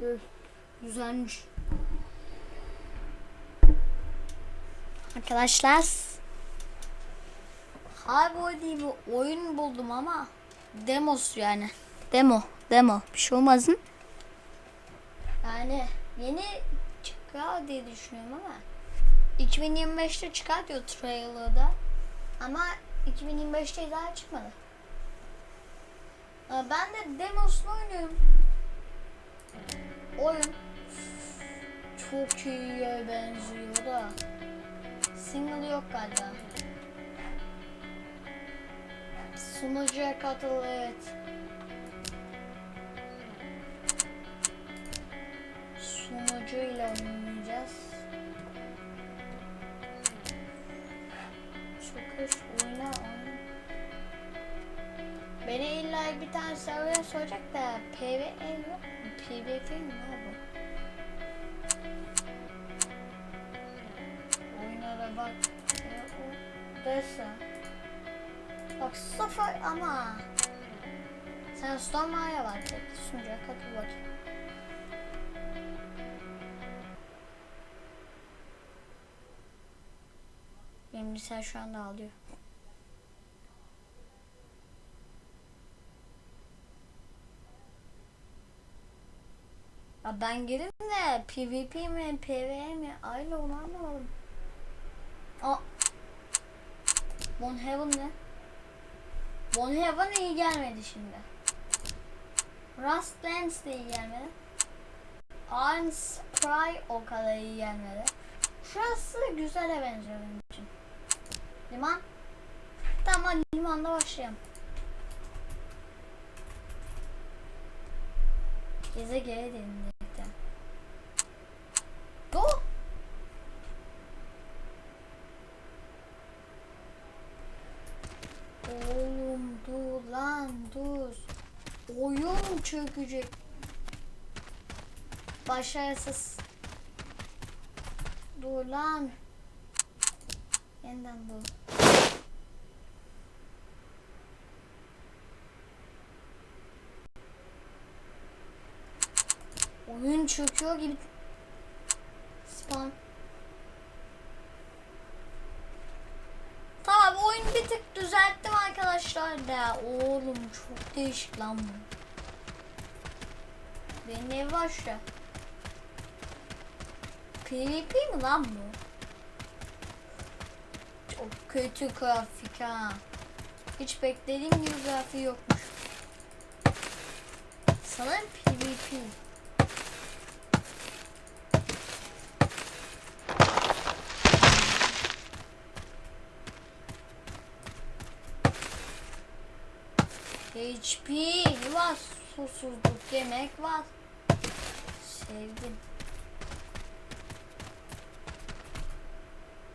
Üf, güzelmiş. Arkadaşlar Hardboy diye bir oyun buldum ama demos yani. Demo, demo. Bir şey olmasın. Yani yeni çıkar diye düşünüyorum ama 2025'te çıkar diyor trailer'da. Ama 2025'te daha çıkmadı. Ben de demosunu oynuyorum. Oyun çok iyiye benziyor da single yok galiba. Sunucuya katıl evet. Sunucuyla oynayacağız. Çıkış oyna oyna. Beni illa bir tane server'e soracak da PvE yok PvP mi ne bu? Oyunlara bak. E, o dese. Bak sıfır ama. Sen Storm'a. Peki sunucuya katıl bakayım. Benim bilgisayar şu anda ağlıyor. Ya ben girdim de PvP mi PvE mi aile onu anlamadım. Aa. Bon Heaven ne? Bon Heaven iyi gelmedi şimdi. Rust Dance de iyi gelmedi. Iron Spray o kadar iyi gelmedi. Şurası güzele benziyor benim için. Liman. Tamam limanda başlayalım. Geze gele denildi. Go. Oğlum dur lan dur. Oyun çökecek. Başarısız. Dur lan. Yeniden dur. Oyun çöküyor gibi. Spam. Tamam oyun bir tık düzelttim arkadaşlar da. Oğlum çok değişik lan bu. Benim ev var şu. PvP mi lan bu? Çok kötü grafik ha. Hiç beklediğim gibi grafik yokmuş. Sanırım PvP. HP var. Susuzluk yemek var. Sevdim.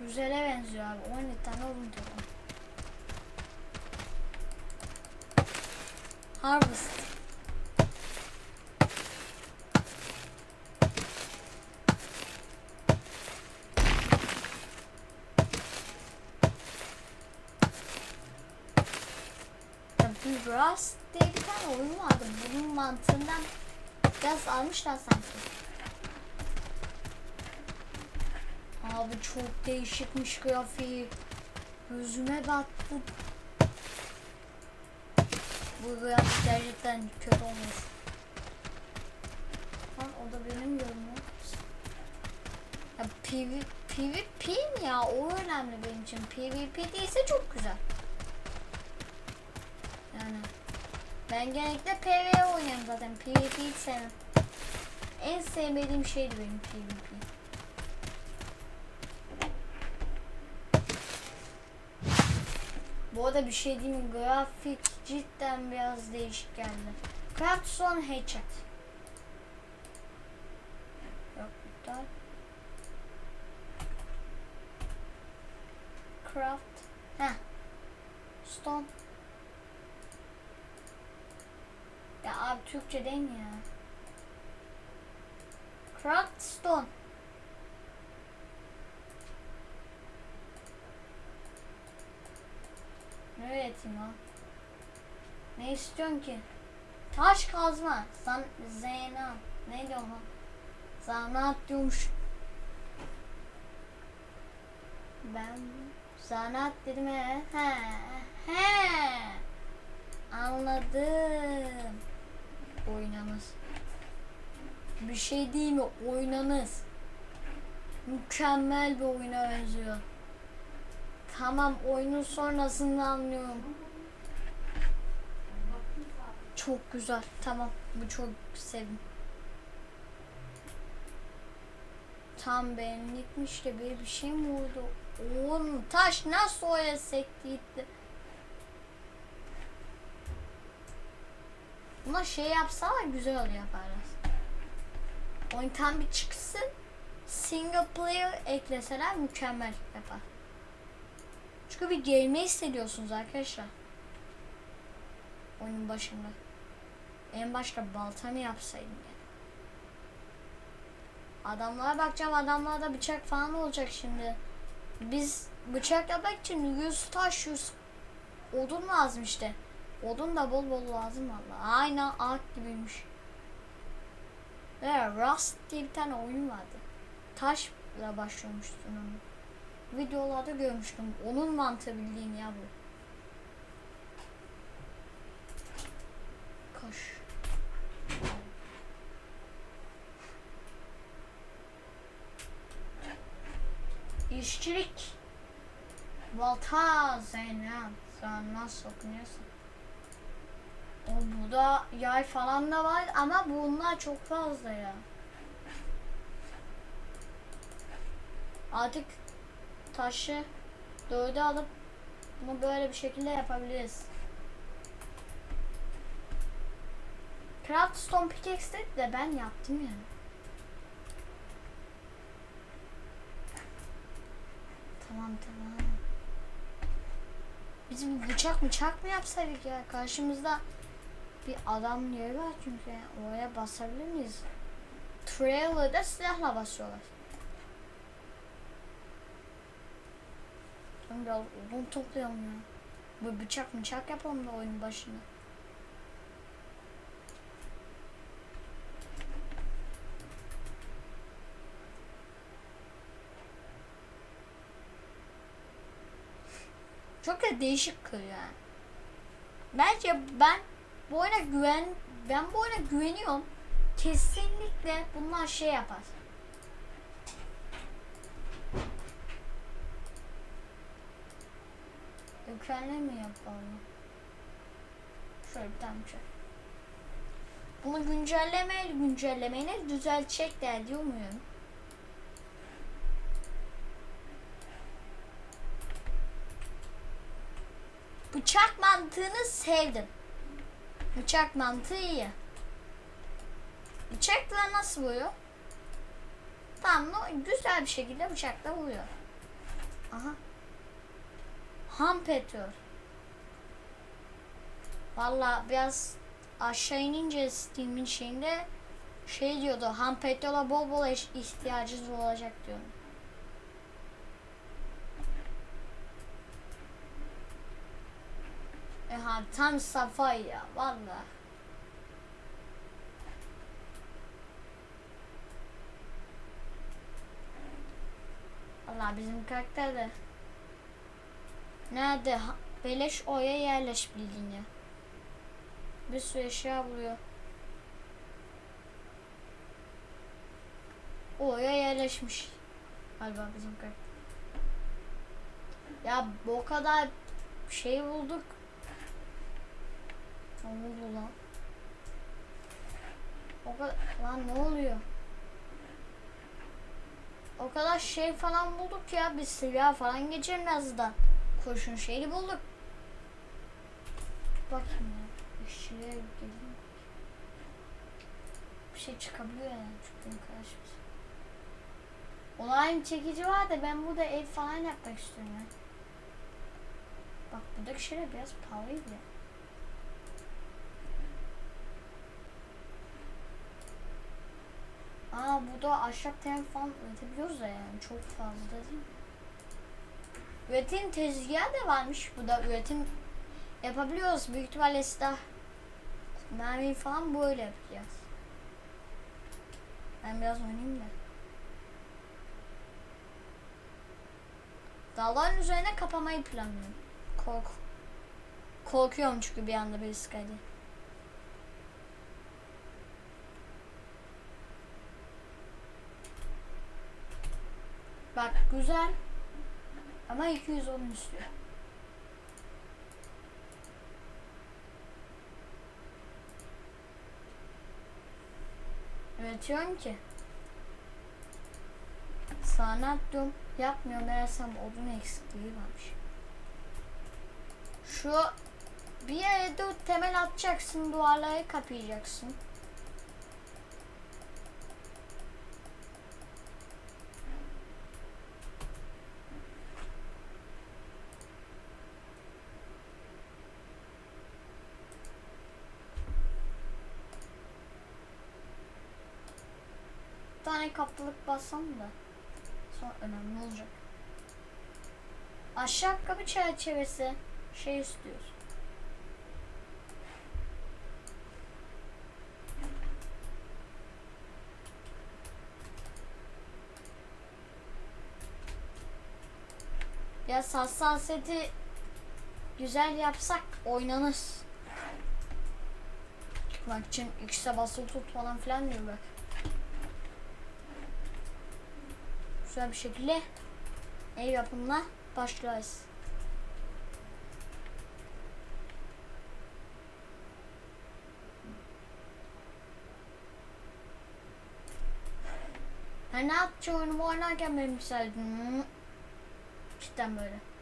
Güzele benziyor abi. 17 tane olun diyorum. Harvest. Rust diye bir tane oyun vardı. Bunun mantığından biraz almışlar sanki. Abi çok değişikmiş grafiği. Gözüme battı. Bu grafik gerçekten kötü olmuş. Lan o da benim yorumum. Ya PV, PvP ya? O önemli benim için. PvP değilse çok güzel. Yani ben genellikle PvE oynuyorum zaten. PvP hiç. En sevmediğim şeydi benim PvP. Bu arada bir şey diyeyim? Grafik cidden biraz değişik geldi. Craft son headshot. Yok iptal. Craft. Heh. Stone. Ya abi Türkçe değil mi ya? Craft stone. Öğreteyim ha? Ne istiyorsun ki? Taş kazma. San Zeyna. Ne diyorum lan? Zanaat diyormuş. Ben zanaat dedim he. He. He. Anladım. Oynanız. Bir şey değil mi? Oynanız. Mükemmel bir oyuna benziyor. Tamam oyunun sonrasını anlıyorum. Çok güzel. Tamam. Bu çok sevdim. Tam benlikmiş de böyle bir şey mi oldu? Oğlum taş nasıl oraya sekti gitti? Buna şey yapsalar güzel olur yaparlar. Oyun tam bir çıksın. Single player ekleseler mükemmel yapar. Çünkü bir gelme hissediyorsunuz arkadaşlar. Oyunun başında. En başta balta mı yapsaydım ya? Adamlara bakacağım. Adamlarda bıçak falan olacak şimdi. Biz bıçak yapmak için 100 taş 100 odun lazım işte. Odun da bol bol lazım valla. Aynen ark gibiymiş. Ve Rust diye bir tane oyun vardı. Taşla başlıyormuştun onu. Videolarda görmüştüm. Onun mantığı bildiğin ya bu. Koş. İşçilik. Balta Zeynep. Sen nasıl okunuyorsun? O bu da yay falan da var ama bunlar çok fazla ya. Artık taşı dörde alıp bunu böyle bir şekilde yapabiliriz. Craft Stone Pickaxe de ben yaptım yani. Tamam tamam. Biz bir bıçak bıçak mı yapsaydık ya? Karşımızda bir adam yeri var çünkü yani oraya basabilir miyiz? Trailer'da silahla basıyorlar. Tamam biraz odun toplayalım ya. Bu bıçak bıçak yapalım da oyunun başında. Çok da değişik kır yani. Bence ben bu oyuna güven ben bu oyuna güveniyorum. Kesinlikle bunlar şey yapar. Yukarıda mi yapalım? Şöyle bir tane şey. Bunu güncelleme güncellemeyle düzeltecek de diyor muyum? Bıçak mantığını sevdim. Bıçak mantığı iyi. Bıçakla nasıl vuruyor? Tamam güzel bir şekilde bıçakla vuruyor. Aha. Hamp ediyor. Valla biraz aşağı inince Steam'in şeyinde şey diyordu. Hamp ediyorlar bol bol ihtiyacınız olacak diyor. E ha tam safa ya valla. Valla bizim karakter de Nerede? Beleş oya yerleş bildiğini. Bir sürü eşya buluyor. Oya yerleşmiş. Galiba bizim karakter. Ya bu kadar şey bulduk. Ne oldu lan? O kadar, lan ne oluyor? O kadar şey falan bulduk ya. Biz silah falan geçelim azdan. Kurşun şeyi bulduk. Bakayım ya. İşçiliğe gidelim. Bir şey çıkabiliyor yani. Çıktığım karşımıza. Olayım çekici var da ben burada ev falan yapmak istiyorum ya. Bak buradaki şeyler biraz pahalıydı. Aa burada ahşap tem falan üretebiliyoruz da yani çok fazla değil mi? Üretim tezgahı da varmış. Bu da üretim yapabiliyoruz. Büyük ihtimalle silah mermi falan böyle yapacağız. Ben biraz oynayayım da. Dağların üzerine kapamayı planlıyorum. Kork. Korkuyorum çünkü bir anda birisi geldi. Bak güzel. Ama 210 istiyor. Üretiyorum ki. Sanat diyorum. Yapmıyorum meğersem odun eksikliği varmış. Şu bir yere de temel atacaksın, duvarları kapayacaksın. Tane kaplılık bassam da sonra önemli olacak. Aşağı kapı çerçevesi şey istiyoruz. Ya hassasiyeti güzel yapsak oynanır. Çıkmak için X'e basılı tut falan filan diyor bak. Güzel bir şekilde ev yapımına başlarız. Her ne yapacağım oynarken benim sevdim. Cidden böyle.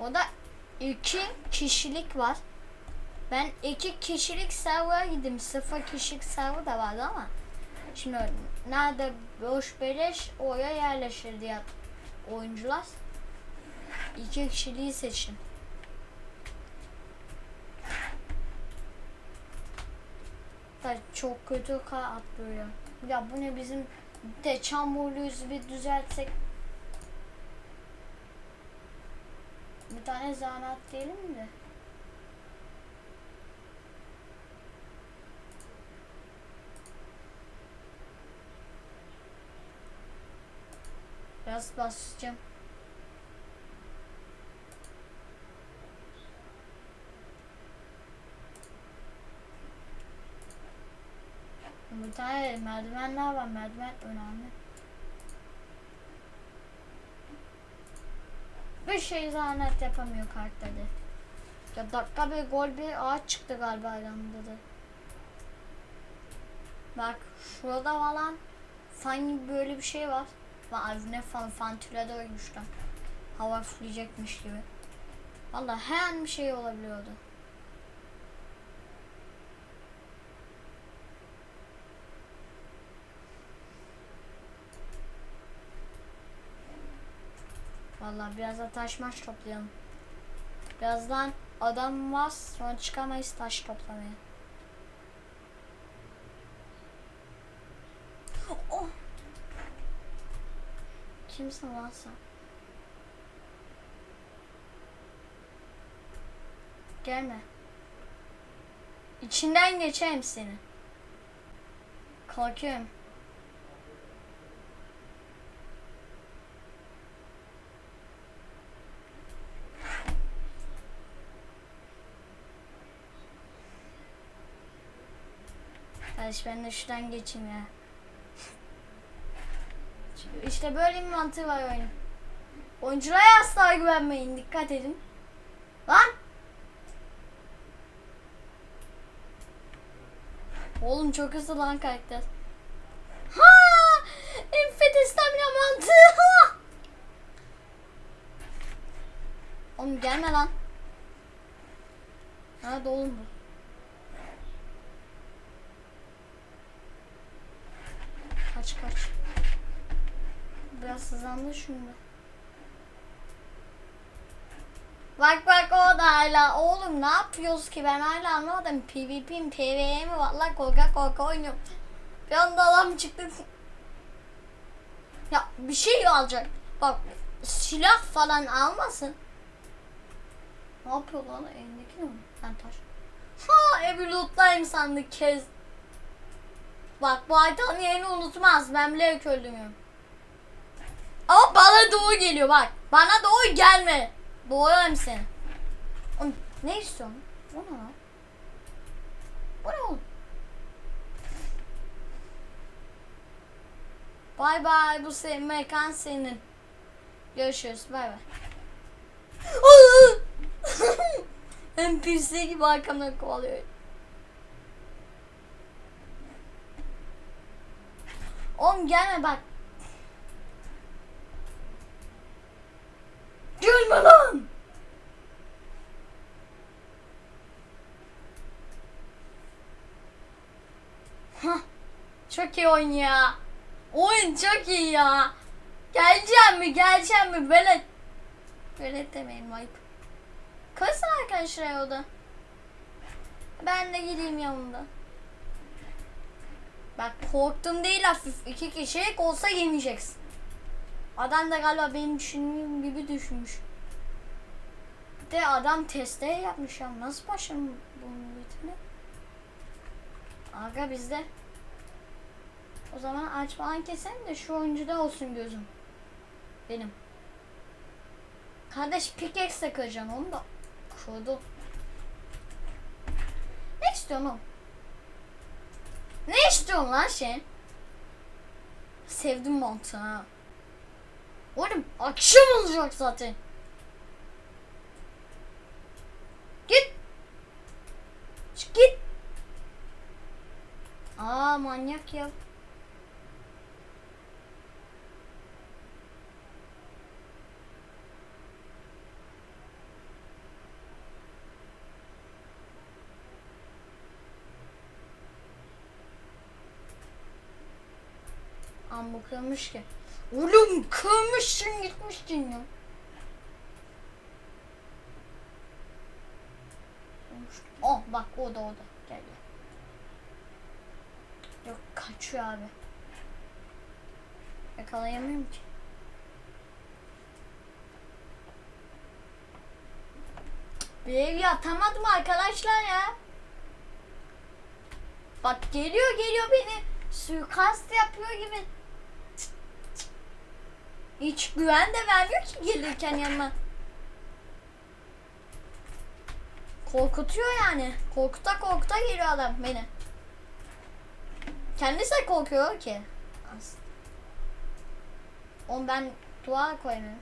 O da iki kişilik var. Ben iki kişilik server'a gittim. Sıfır kişilik server da vardı ama. Şimdi nerede boş beleş oraya yerleşir diye oyuncular. İki kişiliği seçtim. Da çok kötü kar atlıyor. Ya bu ne bizim de çamurluyuz bir düzeltsek. Bir tane zanaat diyelim de. Biraz basacağım. Bir tane merdivenler var. Merdiven önemli. Bir şey zahmet yapamıyor karakterde. Ya dakika bir gol bir ağaç çıktı galiba adamda da. Bak şurada falan fan böyle bir şey var. Lan ne fan fantüle doymuş lan. Hava üfleyecekmiş gibi. Vallahi her an bir şey olabiliyordu. Vallahi biraz da taş maş toplayalım. Birazdan adam var sonra çıkamayız taş toplamaya. Oh. Kimsin lan sen? Gelme. İçinden geçeyim seni. Korkuyorum. Kardeş ben de şuradan geçeyim ya. İşte böyle bir mantığı var oyunun. Oyunculara asla güvenmeyin. Dikkat edin. Lan! Oğlum çok hızlı lan karakter. Ha! Enfet stamina mantığı. Oğlum gelme lan. Nerede oğlum bu? Kaç kaç. Hızlandı şimdi. Bak bak o da hala. Oğlum ne yapıyoruz ki ben hala anlamadım. PvP mi PvE mi? Valla korka korka oynuyorum. Bir anda adam çıktı. Ya bir şey alacak. Bak silah falan almasın. Ne yapıyor lan elindeki ne? Ben taş. Ha evi lootlayayım sandık kez. Bak bu haritanın yerini unutmaz. Ben bile öldürmüyorum. Ama bana doğu geliyor bak. Bana doğu gelme. Doğuyorum seni. Ne istiyorsun? Bu ne lan? Bu ne oğlum? Bay bay bu senin mekan senin. Görüşürüz bay bay. NPC gibi arkamdan kovalıyor. Oğlum gelme bak. Gelme lan. Çok iyi oyun ya. Oyun çok iyi ya. Geleceğim mi? Geleceğim mi? Velet. Velet demeyin ayıp. Koysun arkadaşlar o da. Ben de gideyim yanında. Bak korktum değil hafif. iki kişilik olsa yemeyeceksin. Adam da galiba benim düşündüğüm gibi düşünmüş. De adam testere yapmış ya. Nasıl başladım bunun bitimi? Aga bizde. O zaman aç falan keselim de şu oyuncuda olsun gözüm. Benim. Kardeş pickaxe de kıracağım onu da. Kırdı. Ne istiyorsun oğlum? Ne istiyorsun lan sen? Sevdim mantığı ha. Oğlum akşam olacak zaten. Manyak ya. Amma kırmış ki. Oğlum kırmışsın gitmişsin ya. Oh bak o da o da. Kaçıyor abi. Yakalayamıyorum ki. Bir ev yatamadım arkadaşlar ya. Bak geliyor geliyor beni suikast yapıyor gibi. Hiç güven de vermiyor ki gelirken yanıma. Korkutuyor yani. Korkuta korkuta geliyor adam beni. Kendisi de korkuyor ki. Oğlum ben duvar koyamıyorum.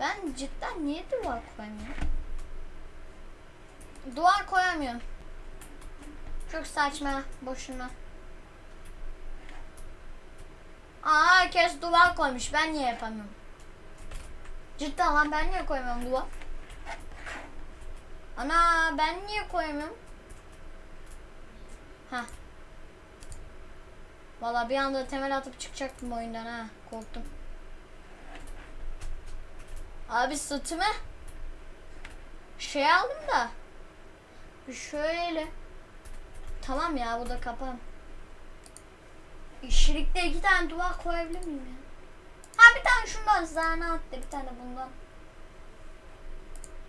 Ben cidden niye duvar koyamıyorum? Duvar koyamıyorum. Çok saçma. Boşuna. Aa herkes duvar koymuş. Ben niye yapamıyorum? Cidden lan ben niye koyamıyorum duvar? Ana ben niye koyamıyorum? Ha. Valla bir anda temel atıp çıkacaktım oyundan ha. Korktum. Abi sırtıma şey aldım da şöyle tamam ya bu da kapan. İşçilikte iki tane duvar koyabilir miyim ya? Ha bir tane şundan zanaat de bir tane bundan.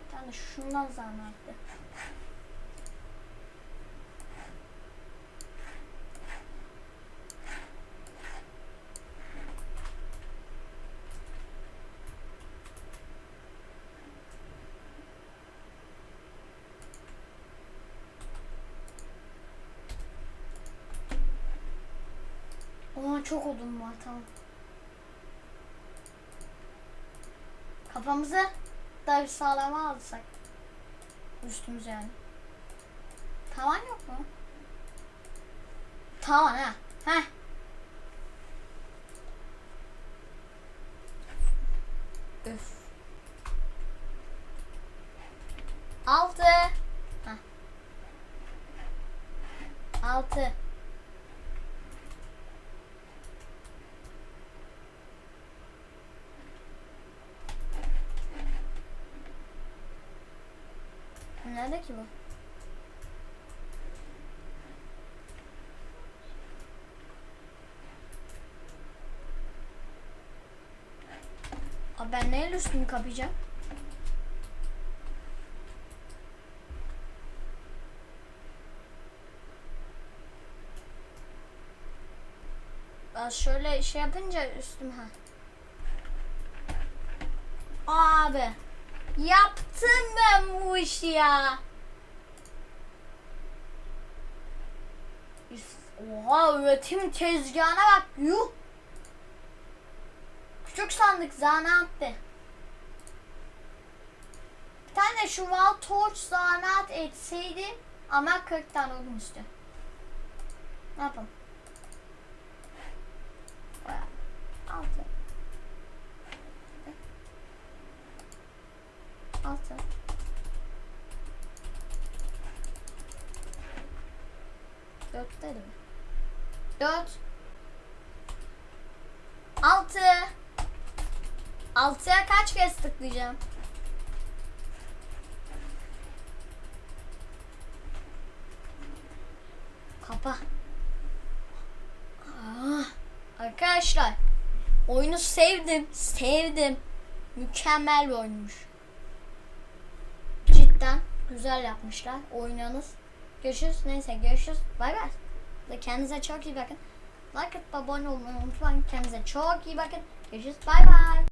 Bir tane şundan zanaat de. Oha çok odun var tamam. Kafamızı da bir sağlama alsak. Üstümüz yani. Tavan yok mu? Tavan ha. Heh. Öf. Altı. Heh. Altı. Nerede ki bu? Aa, ben neyle üstümü kapayacağım? Şöyle şey yapınca üstüm ha. Abi. Yaptım ben bu işi ya. Oha üretim tezgahına bak. Yuh. Küçük sandık zanaattı. Bir tane şu Wall Torch zanaat etseydim ama 40 tane olmuştu. Ne yapalım? Bayağı. Altı. Altı. Dört dedi mi? Dört. Altı. Altıya kaç kez tıklayacağım? Kapa. Ah, arkadaşlar oyunu sevdim, sevdim. Mükemmel bir oyunmuş. Güzel yapmışlar. Oynanız. Görüşürüz. Neyse görüşürüz. Bay bay. Kendinize çok iyi bakın. Like atıp abone olmayı unutmayın. Kendinize çok iyi bakın. Görüşürüz. Bay bay.